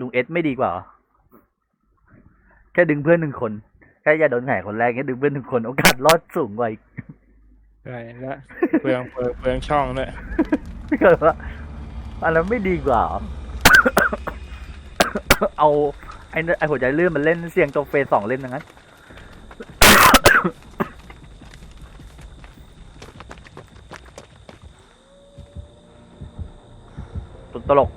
ลุงเอสไม่ดีกว่าเหรอแค่ดึงเพื่อนหนึ่งคน แค่อย่าโดนแข่คนแรกแค่ดึงเพื่อนหนึ่งคนโอกาสรอดสูงกว่าอีกใช่แล้วเปลืองเปลืองเปลืองช่องด้วยไม่เกิดว่าอันนั้นไม่ดีกว่าเหรอเอาไอ้ไอ้หัวใจเลื่อนมันเล่นเสียงตัวเฟสสองเล่นนั้นตุตลก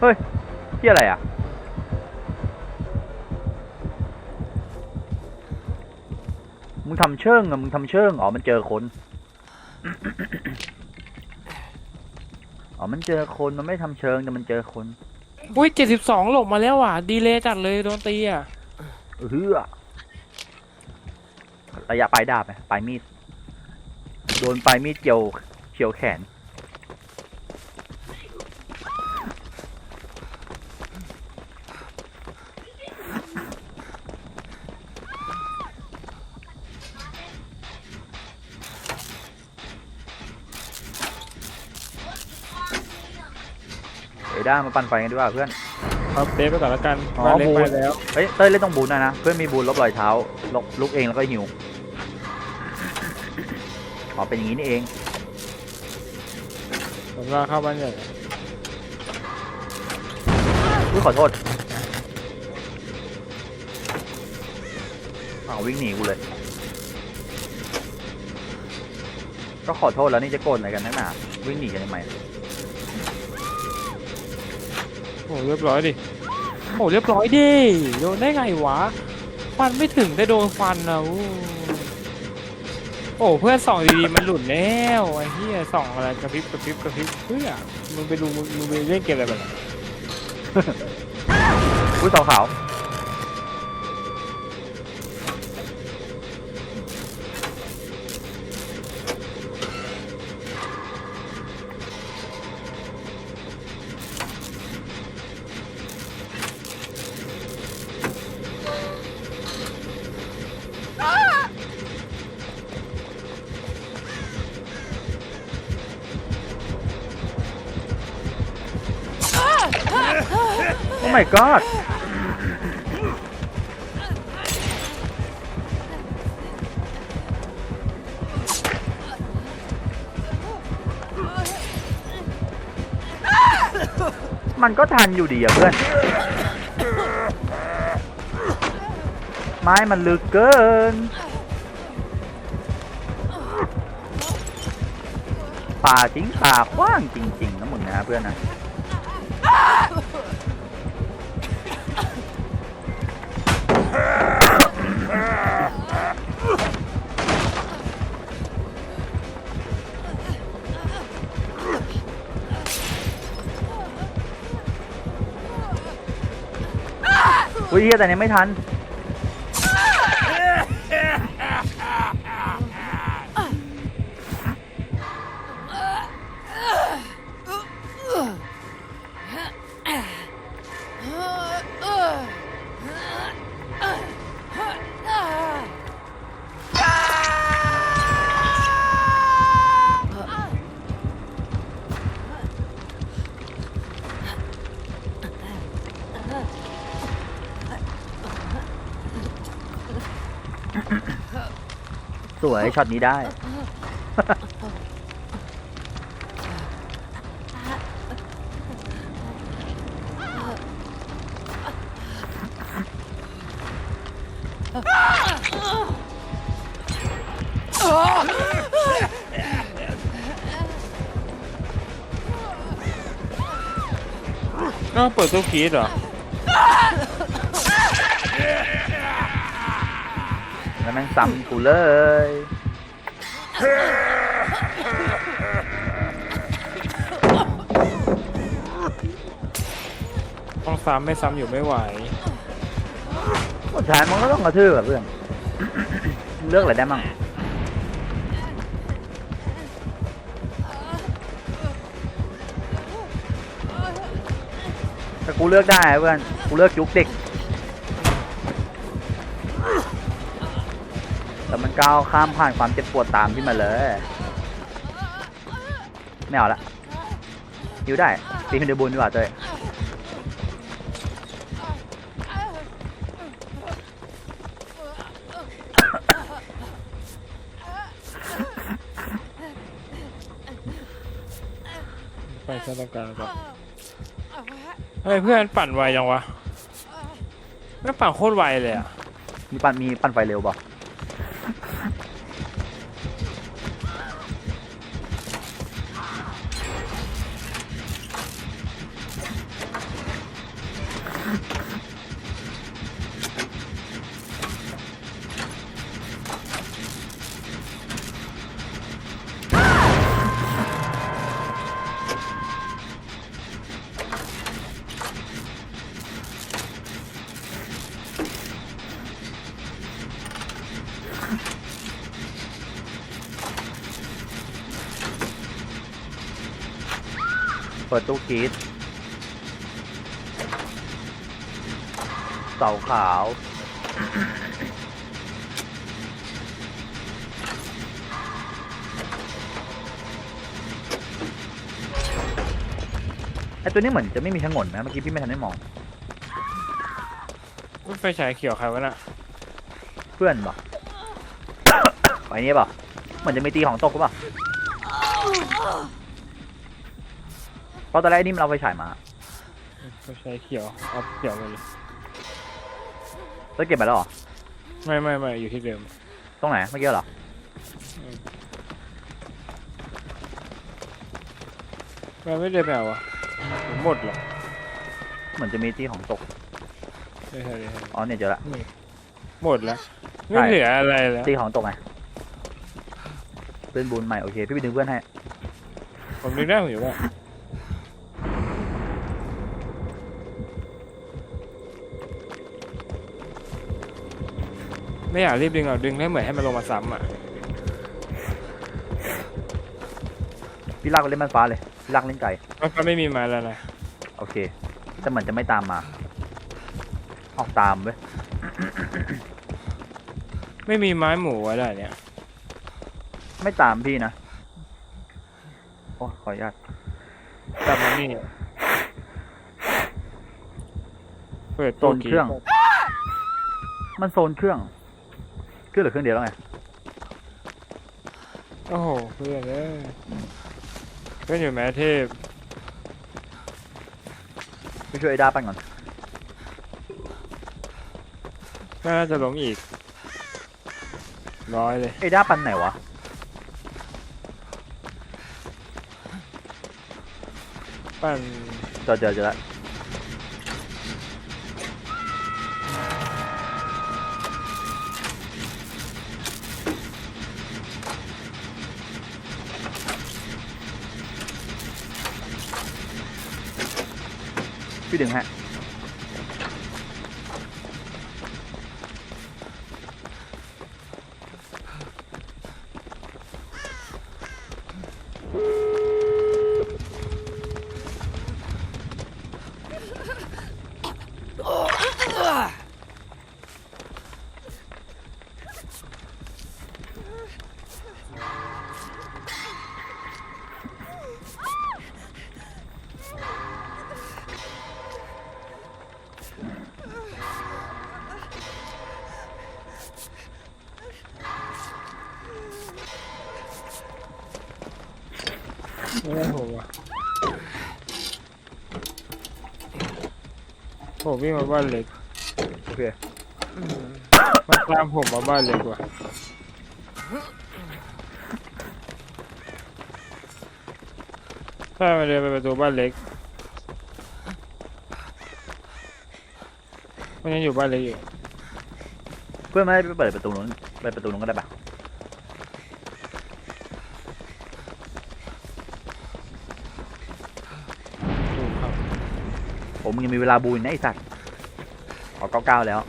เฮ้ยที่อะไรอะ มึงทำเชิงอะมึงทำเชิงอ๋อ มันเจอคน อ๋อ มันเจอคน มันไม่ทำเชิงแต่มันเจอคน อุ้ยเจ็ดสิบสองหลบมาแล้วว่ะ ดีเลยจัดเลยโดนตีอะเฮือระยะปลายดาบไหมปลายมีด โดนปลายมีดเกี่ยวเฉียวแขน ด้ามาปั่นไฟกันดีกว่าเพื่อนเอาเซฟไปก่อนแล้วกันอ๋อบ้านเล็กบูไปนแล้วเฮ้ยเต้ยเล่นต้องบูนนะนะเพื่อนมีบูนลบรอยเท้าลบลุกเองแล้วก็หิวอ๋อเป็นอย่างนี้นี่เองผมว่าเข้าบ้านใหญ่อุ้ยขอโทษอ้าววิ่งหนีกูเลย ก็ขอโทษแล้วนี่จะโกรธอะไรกันนักหนาวิ่งหนีกันทำไมโอ้เรียบร้อยดิโอ้เรียบร้อยดิโดนได้ไงวะฟันไม่ถึงแต่โดนฟันนะอู้โอ้เพื่อนส่องดีๆมันหลุดแล้วไอ้เหี้ยส่องอะไรกระพริบกระพริบกระพริบเพื่อมึงไปดูมึงมึงไปเล่นเกมอะไรแบบนั้นอุ้ยสองขาว มันก็ทันอยู่ดีอะเพื่อน ไม้มันลึกเกิน ป่าจริงป่ากว้างจริง ๆนะมึงนะเพื่อนนะ เฮียแต่เนี้ยไม่ทัน วยช็อตนี้ได้ ก็เปิดตู้คีดเหรอ แล้วแม่งซ้ำกูเลย ต้องซ้ำไม่ซ้ำอยู่ไม่ไหว สุดท้ายมันก็ต้องกระทืบแบบเพื่อน เลือกอะไรได้มั่งถ้ากูเลือกได้เพื่อน กูเลือกจุกเด็ก ก้าวข้ามผ่านความเจ็บปวดตามที่มาเลย ไม่เอาละฮิวได้ตีฮินเดบุญดีกว่าเต้ยไปใช้ตรงกลางก่อนเฮ้ยเพื่อนปั่นไวจังวะไม่งปั่นโคตรไวเลยอะ มีปั้นมีปั้นไฟเร็วเปล่ ดตู้กรีดเสาขาวไอตัวนี้เหมือนจะไม่มีทั้งหมดนะ เมื่อกี้พี่ไม่ทันได้มอง ไฟฉายเขียวใครวะน่ะเพื่อนบอก ไอ้นี้เปล่าเหมือนจะมีตีของตกหรือเปล่า เพราะตอนแรกไอ้นี่มันเอาไฟฉายมาไฟฉายเขียวเอาเขียวไปเลยแล้วเก็บไปแล้วเหรอ ไม่ไม่ไม่อยู่ที่เดิมตรงไหนเมื่อกี้เหรอมันไม่ได้แปลวะผมหมดหรอกเหมือนจะมีตีของตกไม่ใช่ไม่ใช่อ๋อเนี่ยเจอละหมดแล้ว ไม่เหลืออะไรแล้วตีของตกไงเพื่อนบุญใหม่โอเค พี่ไปดึงเพื่อนให้ผมนึกได้ผมอยู่ว่า ไม่อยากรีบดึงหรอกดึงให้เหมือนให้มันลงมาซ้ำอะพี่ลากไปเล่นมันฟ้าเลยพี่ลากเล่นไก่มันก็ไม่มีไมาแล้วนะโอเคแต่เหมือนจะไม่ตามมาออกตามเว้ยไม่มีไม้หมูไว้ได้เนี่ย ไม่ตามพี่นะโอ้ขออนุญาตกลับมานี่เปิดโซนเครื่อง มันโซนเครื่อง เครื่องเหลือเครื่องเดียวแล้วไงโอ้โหเพื่อนเอ้ยเพื่อนอยู่แม้เทพไปช่วยไอ้ด้าปั้นก่อนน่าจะลงอีก ร้อยเลย ไอ้ด้าปั้นไหนวะปั้นเจอเจอเจอแล้ว พี่ดึ ผมวิ่งมาบ้านเล็กโอเคมันตามผมมาบ้านเล็กว่ะถ้ามันเดินไปประตูบ้านเล็ก มันยังอยู่บ้านเล็กอยู่เพื่อนไม่ได้ไปเปิดประตูนู้นไปประตูนู้นก็ได้ปะ ถูกครับ ผมยังมีเวลาบูนนะไอ้สัตว์ออกเก้าเก้าแล้ว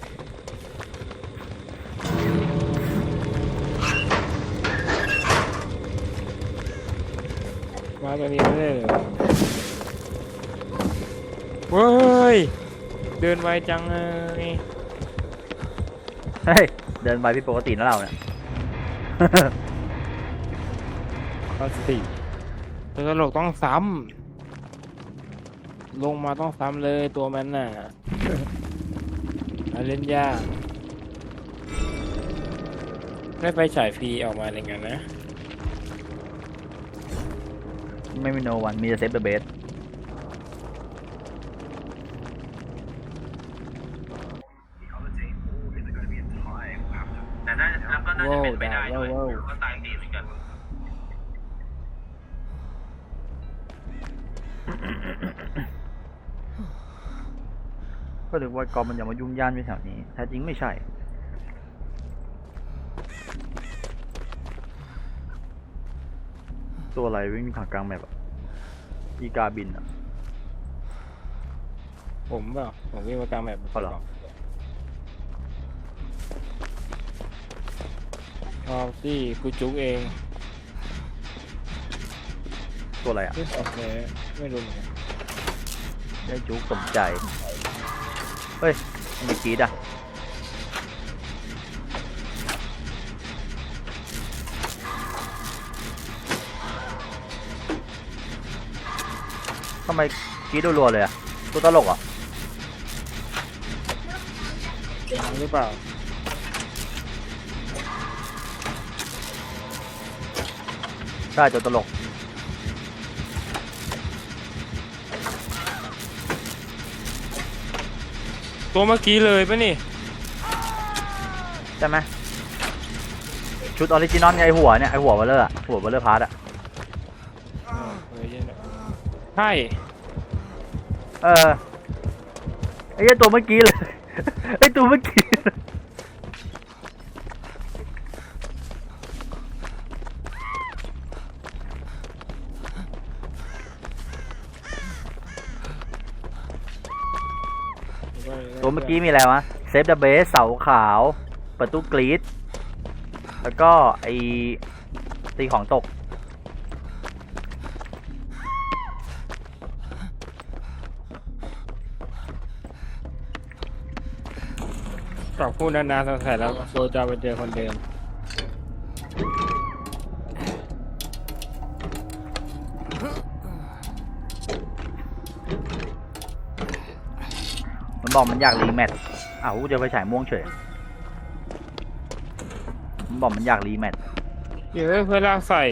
มาตัวนี้ไม่ได้เลยเว้ย เดินไวจังเลยเฮ้ย เดินไปพี่ปกตินะเราเนี่ย ข้อสี่เทตัวตลกต้องซ้ำ ลงมาต้องซ้ำเลยตัวมันน่ะ เล่นยากได้ไฟฉายฟรีออกมาอะไรเงี้ยนะ ไม่มีโนวัน มีแต่เซฟเดอะเบส ก็ถึงว่ากอมมันอย่ามายุ่งย่านไปแถวนี้แท้จริงไม่ใช่ ตัวอะไรวิ่งผ่านกลางแมปอะอีกาบินอะผมเปล่าผมวิ่งมากลางแบบเอาเหรออ๋อที่กูจุกเอง ตัวอะไรอะโอเค ไม่รู้เหมือนกันได้จุกสมใจ เฮ้ยทำไมกรีดอะทำไมกรีดรัวๆเลยอะตัวตลกเหรอะ หรือเปล่าใช่ตัวตลก ตัวเมื่อกี้เลยปะนี่ใช่ไหมชุดออริจินอลไงไอ้หัวเนี่ยไอหัวเบลเลอร์อะหัวเบลเลอร์พาร์ตอะเออเย็นอะใช่เออไอ้เหี้ยตัวเมื่อกี้เลย ไอ้ตัวเมื่อกี้ ตัวเมื่อกี้มีอะไรวะเซฟเดอะเบสเสาขาว ประตูกรีดแล้วก็ไอตีของตกปรับพูดนานๆสงสัยแล้วโซจะไปเจอคนเดิม มันบอกมันอยากรีแมทอ้าวเจะไปฉายม่วงเฉยมันบอกมันอยากรีแมทเดี๋ยวเพื่อนลากใส่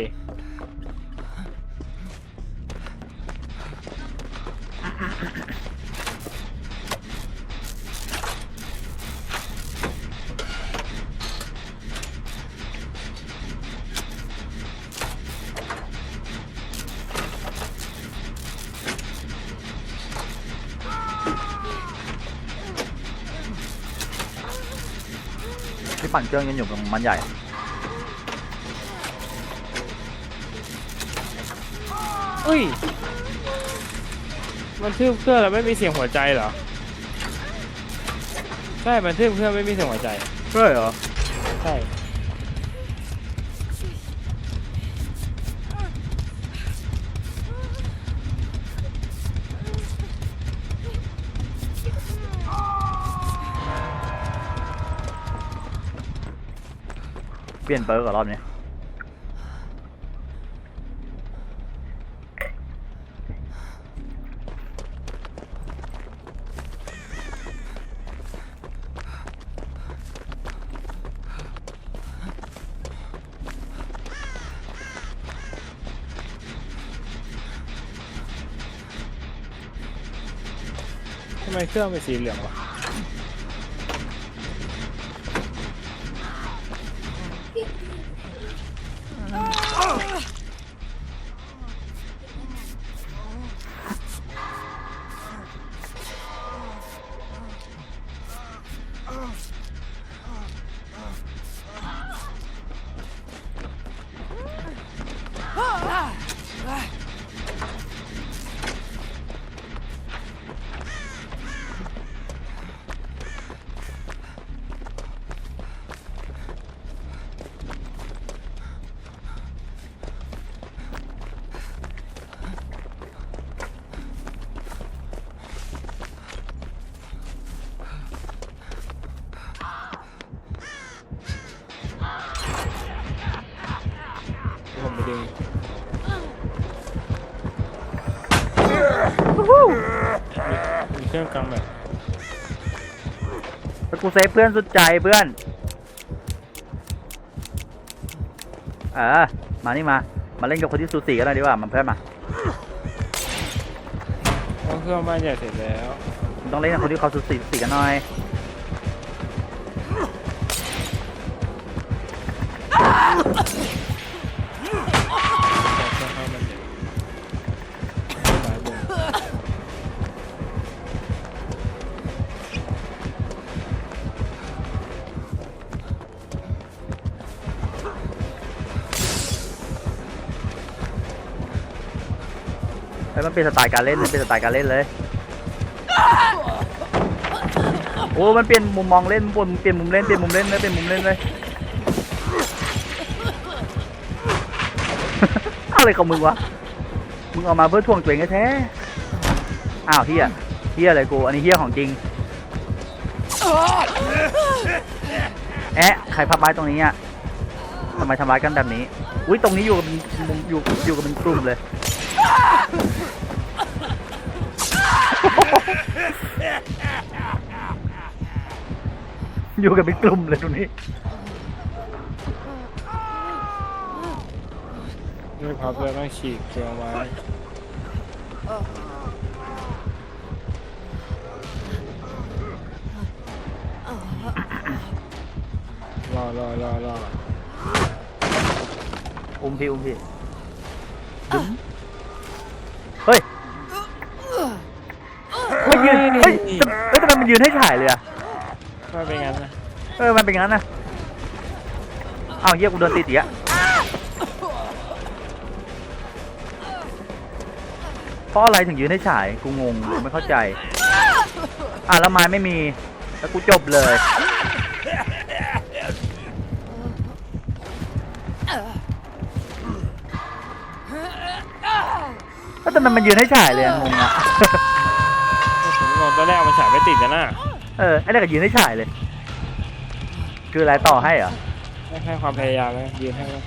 เครื่องกันอยู่กับมันใหญ่อุ้ย มันทืบเครื่องแล้วไม่มีเสียงหัวใจเหรอ ใช่ มันทืบเครื่องไม่มีเสียงหัวใจ เฮ้ยเหรอ ใช่ ปลี่ยนเปิร์กกับรอบนี้ทำไมเครื่องเป็นสีเหลืองวะ เครื่องกลางแบบแล้วกูเซฟเพื่อนสุดใจเพื่อน เออ มานี่มา มาเล่นกับคนที่สูสีกันหน่อยดีกว่ามาเพื่อนมาเพราะเครื่องบ้านใหญ่เสร็จแล้ว มึงต้องเล่นกับคนที่เขาสูสีสูสีกันหน่อย ฮ้ยมันเป็นสไตล์การเล่นมันเป็นสไตล์การเล่นเลย โอ้ มันเปลี่ยนมุมมองเล่นบนเปลี่ยนมุมเล่น เปลี่ยนมุมเล่นเลยเปลี่ยนมุมเล่นเลย อะไรของมึงวะ มึงเอามาเพื่อทวงตัวเองแท้อ้าวเฮียเฮียอะไรกู อันนี้เฮียของจริง แอะใครพับไม้ตรงนี้อะทำไมทำร้ายกันแบบนี้ อุ้ยตรงนี้อยู่กับมุมอยู่อยู่กับเป็นกลุ่มเลย อยู่กันเป็นกลุ่มเลยตรงนี้ไม่พับเลยต้องฉีกเครื่องไม้รอรอรอรออุ้มพี่อุ้มพี่ดึงเฮ้ยมันยืนเฮ้ยเฮ้ยทำไมมันยืนให้ถ่ายเลยอะ ไม่เป็นงั้นนะเออมันเป็นอย่างนั้นนะอ้าวเยี่ยกูโดนตีตีอะเพราะอะไรถึงยืนให้ฉายกูงงกูไม่เข้าใจ อะแล้วไม้ไม่มี แล้วกูจบเลยแล้วทำไมมันยืนให้ฉายเลยอะงงอะผมงงตอนแรกมันฉายไม่ติดนะน่ะ เออไอ้เด็กก็ยืนให้ฉายเลย คืออะไรต่อให้เหรอไม่ให้ความพยายามแล้วยืนให้แล้ว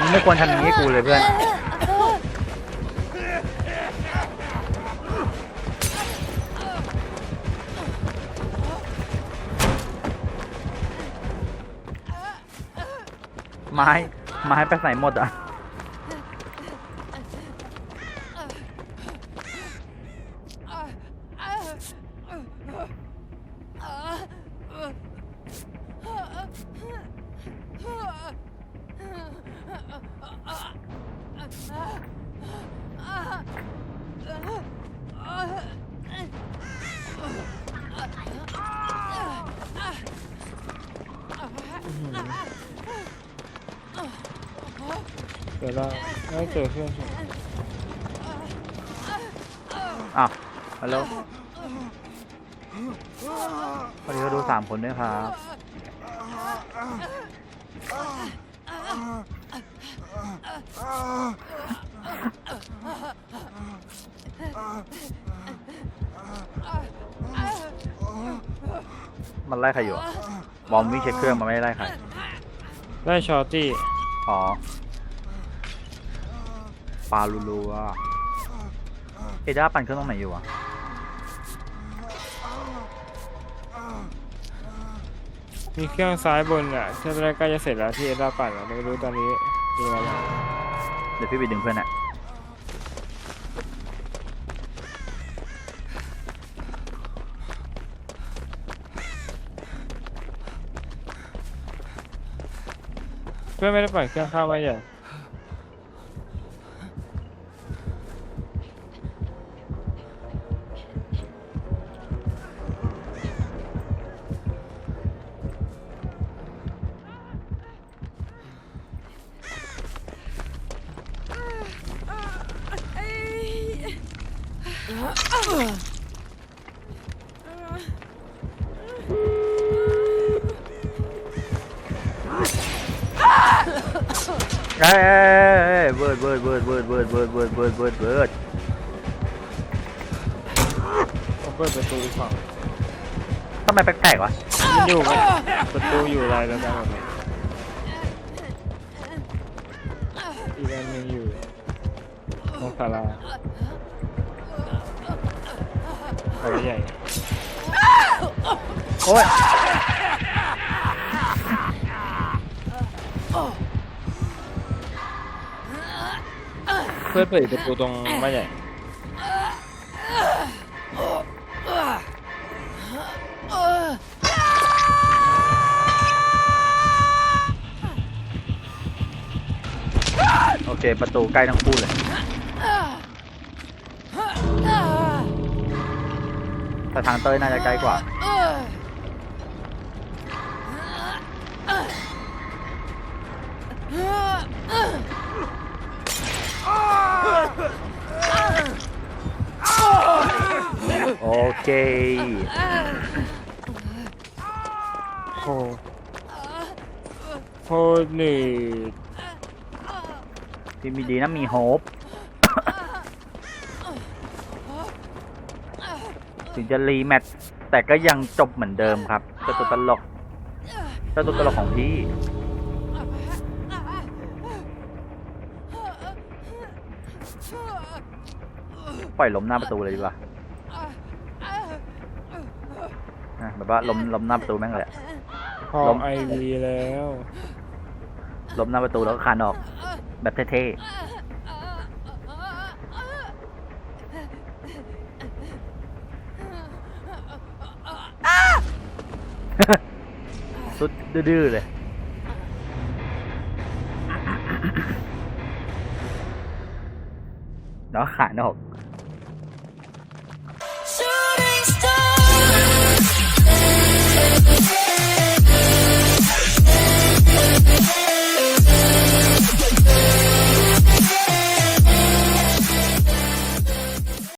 มึงไม่ควรทำอย่างนี้กูเลยเพื่อน ไม้ ไม้ไปใส่หมดอะ เดี๋ยวเราไม่เจอเครื่องอ้าวฮัลโหลวันนี้ก็ดูสามคนด้วยครับมันไล่ใครอยู่อะบอมวิ่งเช็คเครื่องมันไม่ได้ไล่ใคร ได้ชอตตี้ อ๋อ ปลาลูลูอะเอด้าปั่นเครื่องตรงไหนอยู่อะมีเครื่องซ้ายบนอะเครื่องแรกใกล้จะเสร็จแล้วที่เอด้าปั่นอะไม่รู้ตอนนี้มีอะไรบ้างเดี๋ยวพี่ไปดึงเพื่อนอะเพื่อนไม่ได้ปั่นเครื่องข้าวไว้ใหญ่เประตูอยู่อะไรแล้วกันอีกอันหนึงอยู่ตรงศาลาศาลาใหญ่โอ้ยเพื่อนเปิดประตูตรงบ้านใหญ่ โอเค ประตูใกล้ทั้งคู่เลย แต่ทางเต้ยน่าจะใกล้กว่า โอเคโคโคหนึ่ง ที่มีดีนะมีโฮปถึงจะรีแมตช์แต่ก็ยังจบเหมือนเดิมครับเจ้าตัวตลกเจ้าตัวตลกของพี่ปล่อยล้มหน้าประตูเลยดีกว่าอะแบบว่าล้มล้มหน้าประตูแม่งเลยอะพอล้มไอวีแล้วล้มหน้าประตูแล้วก็คานออก แบบเท่ๆสุดดื้อๆเลยแล้วขานออก